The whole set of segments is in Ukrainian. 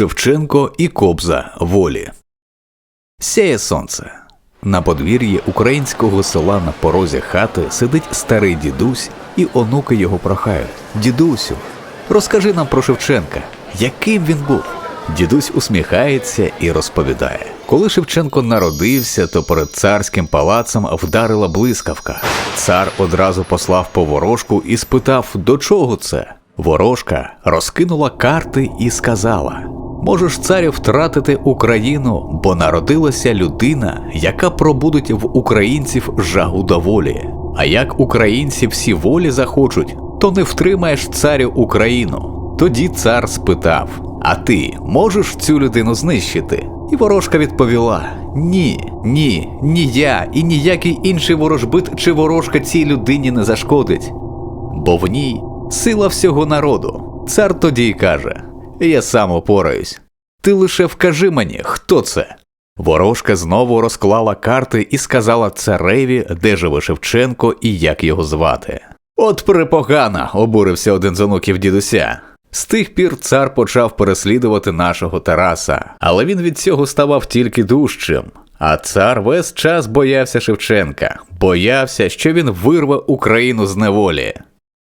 Шевченко і Кобза волі. Сяє сонце. На подвір'ї українського села на порозі хати сидить старий дідусь, і онуки його прохають. Дідусю, розкажи нам про Шевченка, яким він був. Дідусь усміхається і розповідає. Коли Шевченко народився, то перед царським палацем вдарила блискавка. Цар одразу послав по ворожку і спитав, до чого це. Ворожка розкинула карти і сказала: Можеш царю втратити Україну, бо народилася людина, яка пробудить в українців жагу до волі. А як українці всі волі захочуть, то не втримаєш царю Україну. Тоді цар спитав: А ти можеш цю людину знищити? І ворожка відповіла: Ні, ні, ні я і ніякий інший ворожбит чи ворожка цій людині не зашкодить бо в ній сила всього народу. Цар тоді й каже: Я сам опораюсь. Ти лише вкажи мені, хто це. Ворожка знову розклала карти і сказала цареві, де живе Шевченко і як його звати. От припогана, обурився один з онуків дідуся. З тих пір цар почав переслідувати нашого Тараса, але він від цього ставав тільки дужчим. А цар весь час боявся Шевченка, боявся, що він вирве Україну з неволі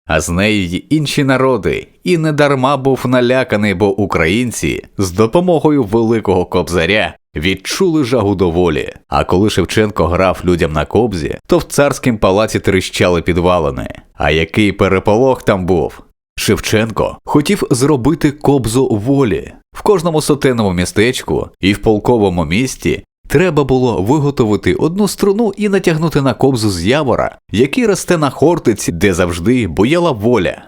а з нею й інші народи, і недарма був наляканий, бо українці з допомогою великого кобзаря відчули жагу до волі. А коли Шевченко грав людям на кобзі, то в царськім палаці тріщали підвалини. А який переполох там був? Шевченко хотів зробити кобзу волі в кожному сотенному містечку і в полковому місті Треба було виготовити одну струну і натягнути на кобзу з явора, який росте на хортиці, де завжди бояла воля.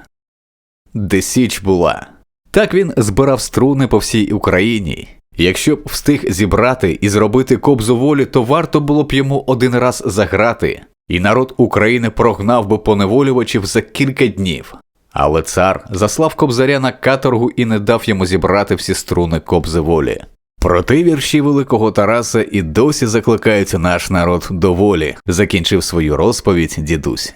Де січ була. Так він збирав струни по всій Україні. Якщо б встиг зібрати і зробити кобзу волі, то варто було б йому один раз заграти, і народ України прогнав би поневолювачів за кілька днів. Але цар заслав кобзаря на каторгу і не дав йому зібрати всі струни кобзи волі. Проте вірші великого Тараса і досі закликають наш народ до волі, закінчив свою розповідь дідусь.